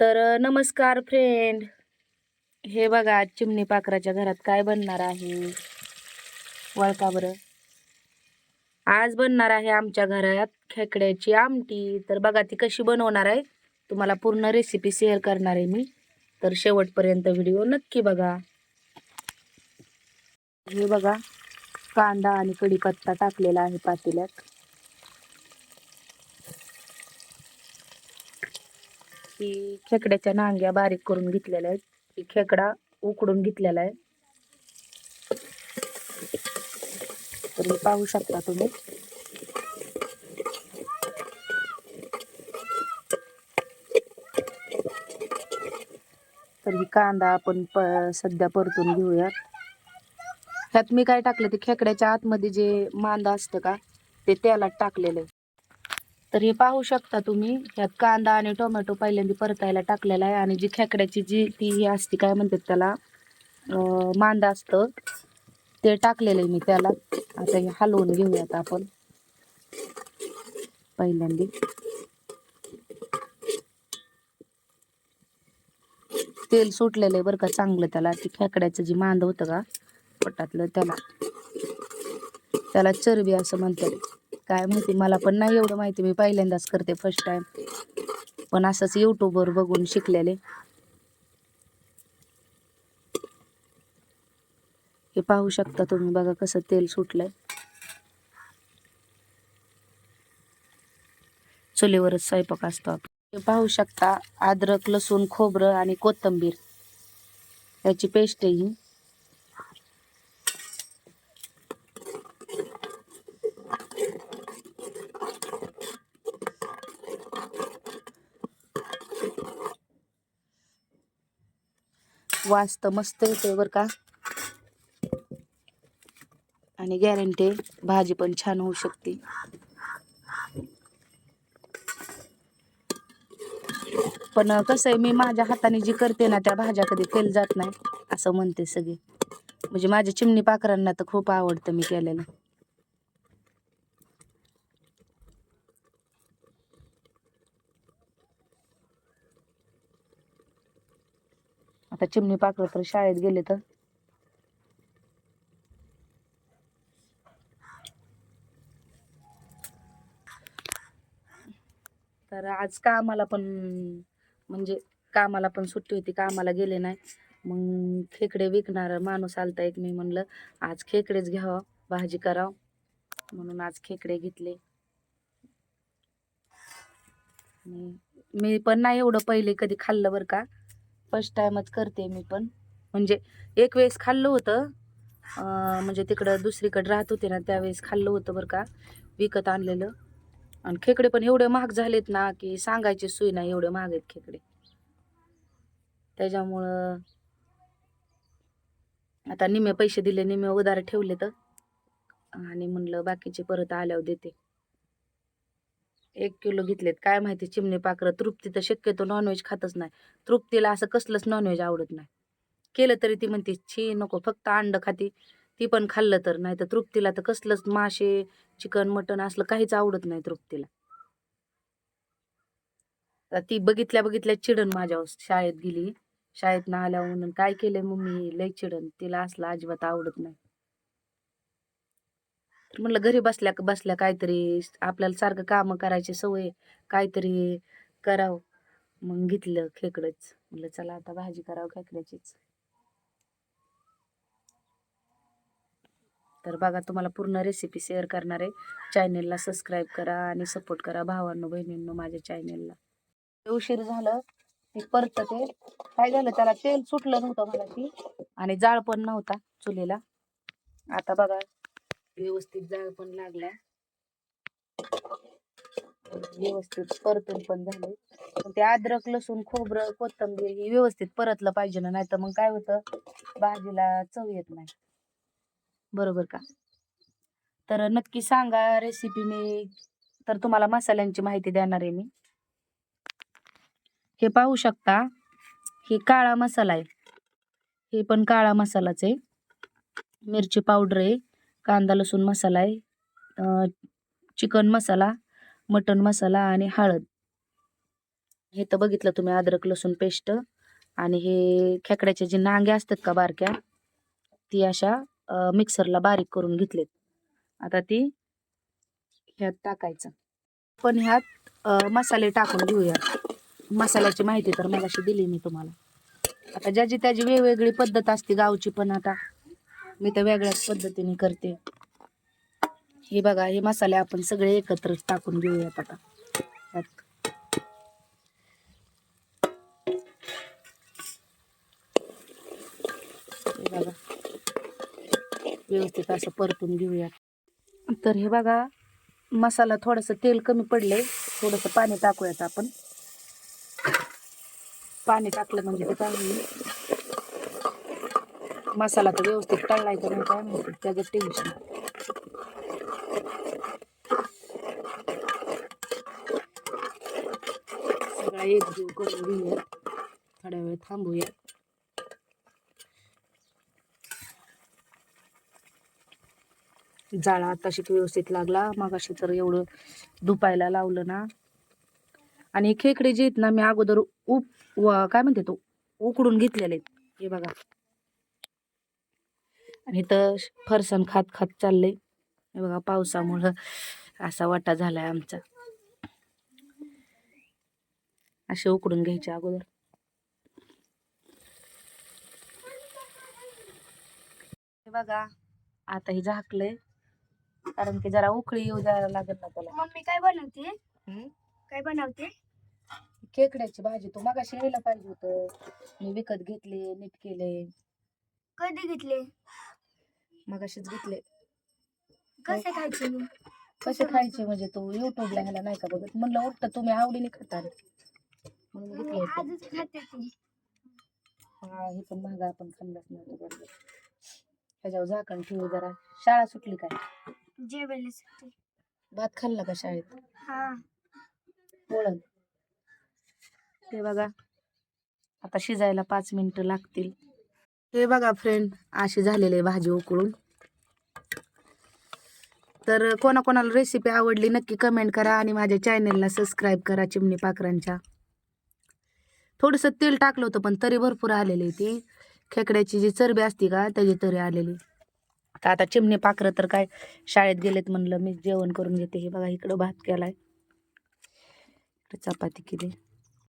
तर नमस्कार फ्रेंड हे बघा आज चिमणी पाखराच्या घरात काय बनणार आहे? वळका बरं. आज बनणार आहे आमच्या घरात खेकड्याची आमटी. तर बघा ती कशी बनवणार आहे? तुम्हाला पूर्ण रेसिपी शेअर करणार आहे मी. तर शेवटपर्यंत व्हिडिओ नक्की बघा. हे बघा कांदा आणि कढीपत्ता टाकलेला आहे पातेल्यात. ही खेकड्याच्या नांग्या बारीक करून घेतलेल्या आहेत. ही खेकडा उकडून घेतलेला आहे. तर हे पाहू शकता तुम्ही. तर ही कांदा आपण प सध्या परतून घेऊयात. ह्यात मी काय टाकलं ते खेकड्याच्या आतमध्ये जे मांदा असतं का ते तेलात टाकलेलं आहे. तर हे पाहू शकता तुम्ही ह्यात कांदा आणि टोमॅटो पहिल्यांदा परतायला टाकलेला आहे आणि जी खेकड्याची जी ती ही असते काय म्हणतात त्याला मांदा असतं ते टाकलेलं आहे मी त्याला. आता हे हलवून घेऊयात आपण. पहिल्यांदा. तेल सुटलेलं आहे बरं का चांगलं त्याला. ती खेकड्याचं जे मांद होतं का पोटातलं त्याला. त्याला चरबी असं म्हणतात. काय माहिती मला पण नाही एवढं माहिती. मी पहिल्यांदाच करते फर्स्ट टाइम पण असंच यूट्यूबवर बघून शिकलेले. हे पाहू शकता तुम्ही बघा कसं तेल सुटलंय. चुलीवरच स्वयंपाक असतो हे पाहू शकता अद्रक लसूण खोबरं आणि कोथिंबीर. याची पेस्ट आहे ही. वास तर मस्त येतोय बरं का. आणि गॅरंटी भाजी पण छान होऊ शकते. पण कसं आहे मी माझ्या हाताने जी करते ना त्या भाज्या कधी फेल जात नाही असं म्हणते सगळे. म्हणजे माझ्या चिमणी पाखरांना तर खूप आवडतं मी केलेलं. आता चिमणी पाखरं तर शाळेत गेले तर. तर आज कामाला पण म्हणजे कामाला पण सुट्टी होती कामाला गेले नाही. मग खेकडे विकणार माणूस आलता एक मी म्हणलं आज खेकडेच घ्यावं भाजी करावं. म्हणून आज खेकडे घेतले. मी पण नाही एवढं पहिले कधी खाल्लं बरं का. फर्स्ट टाइमच करते मी पण. म्हणजे एक वेळेस खाल्लं होतं म्हणजे तिकडं दुसरीकडे राहत होते ना त्यावेळेस खाल्लं होतं बरं का विकत आणलेलं. आणि खेकडे पण एवढे महाग झालेत ना की सांगायची सोय नाही एवढे महाग आहेत खेकडे. त्याच्यामुळं आता निम्मे पैसे दिले निम्मे उधार ठेवले तर आणि म्हणलं बाकीचे परत आल्यावर देते. एक किलो घेतलेत. काय माहिती चिमणी पाखरं तृप्ती तर शक्यतो नॉनव्हेज खातच नाही. तृप्तीला असं कसलंच नॉनव्हेज आवडत नाही. केलं तरी ती म्हणते छी नको फक्त अंड खाती. ती पण खाल्लं तर नाही तर तृप्तीला तर कसलंच मासे चिकन मटन असलं काहीच आवडत नाही तृप्तीला. ती बघितल्या बघितल्या चिडन माझ्यावर शाळेत गेली. शाळेत ना आल्यावर म्हणून काय केलंय मम्मी? लय चिडन तिला असलं अजिबात आवडत नाही. तर म्हणलं घरी बसल्या बसल्या काहीतरी आपल्याला सारखं कामं करायची सवय काहीतरी करावं. मग घेतलं खेकडच. म्हणलं चला आता भाजी करावं खेकड्याचीच. तर बघा तुम्हाला पूर्ण रेसिपी शेअर करणार आहे. चॅनेलला सबस्क्राईब करा आणि सपोर्ट करा भावांनो बहिणींनो माझ्या चॅनेलला उशीर झालं ते परत ते काय झालं त्याला तेल सुटलं नव्हतं मला ती आणि जाळ पण नव्हता चुलीला. आता बघा व्यवस्थित जाळ पण लागला. व्यवस्थित परतून पण झाले. पण ते अद्रक लसूण खोबरं कोथिंबीर हे व्यवस्थित परतलं पाहिजे ना नाही तर मग काय होतं? भाजीला चव येत नाही. बरोबर का? तर नक्की सांगा रेसिपी मी. तर तुम्हाला मसाल्यांची माहिती देणार आहे मी. हे पाहू शकता हे काळा मसाला आहे. हे पण काळा मसालाच आहे. मिरची पावडर आहे. कांदा लसूण मसाला आहे. चिकन मसाला मटन मसाला आणि हळद. हे तर बघितलं तुम्ही अद्रक लसूण पेस्ट आणि हे खेकड्याचे जे नांगे असतात का बारक्या ती अशा मिक्सरला बारीक करून घेतलेत. आता ती ह्यात टाकायचं. पण ह्यात मसाले टाकून घेऊया मसाल्याची माहिती तर मगाशी दिली मी तुम्हाला. आता ज्याची त्याची वेगवेगळी पद्धत असते गावची पण आता. मी तर वेगळ्याच पद्धतीने करते. हे बघा हे मसाले आपण सगळे एकत्र टाकून घेऊयात आता. हे बघा. व्यवस्थित असं परतून घेऊयात. तर हे बघा मसाला थोडंसं तेल कमी पडलंय. थोडंसं पाणी टाकूयात आपण. पाणी टाकलं म्हणजे ते काय मसाला तर व्यवस्थित तळलाय तर नाही काय माहिती त्याचं टेन्शन सगळा एकजीव करून घेऊया. थोड्या वेळ थांबूया. जाळा आताशी व्यवस्थित लागला. मग अशी तर एवढं दुपायला लावलं ना. आणि खेकडे जे आहेत ना मी अगोदर उप व- काय म्हणते तो? उकडून घेतलेले आहेत. हे बघा. आणि इथं फरसाण खात खात चाललंय. हे बघा पावसामुळं असा वाटा झालाय आमचा. असे उकडून घ्यायचे अगोदर. हे बघा आता हे झाकलंय. कारण की जरा उकळी येऊ द्यायला लागत ना त्याला. मम्मी काय बनवते? काय बनवते? खेकड्याची भाजी. तू मगाशी यायला पाहिजे होतं. मी विकत घेतले नीट केले. कधी घेतले? मगाशीच घेतले. कसे खायचे कसे खायचे म्हणजे तू युट्यूबला ह्याला नाही का बघत? म्हणलं उठतं तुम्ही आवडीने खाता. म्हणून घेतले होते. आजच खाते ती हा हे पण महागा आपण खाल्लंच नव्हतं बरोबर. ह्याच्यावर झाकण ठेवू जरा. शाळा सुटली काय? जेवायला सुट्टी. भात खाल्ला का शाळेत? हा. वळण. हे बघा. आता शिजायला पाच मिनिटं लागतील. हे बघा फ्रेंड अशी झालेली आहे भाजी उकळून. तर कोणाकोणाला रेसिपी आवडली नक्की कमेंट करा आणि माझ्या चॅनेलला सबस्क्राईब करा चिमणी पाखरांच्या थोडंसं तेल टाकलं होतं पण तरी भरपूर आलेली ती. खेकड्याची जी चरबी असते का त्याची तरी आलेली. तर आता चिमणी पाखरं तर काय शाळेत गेलेत म्हणलं मी जेवण करून घेते. हे बघा इकडं भात केलाय. चपाती केली.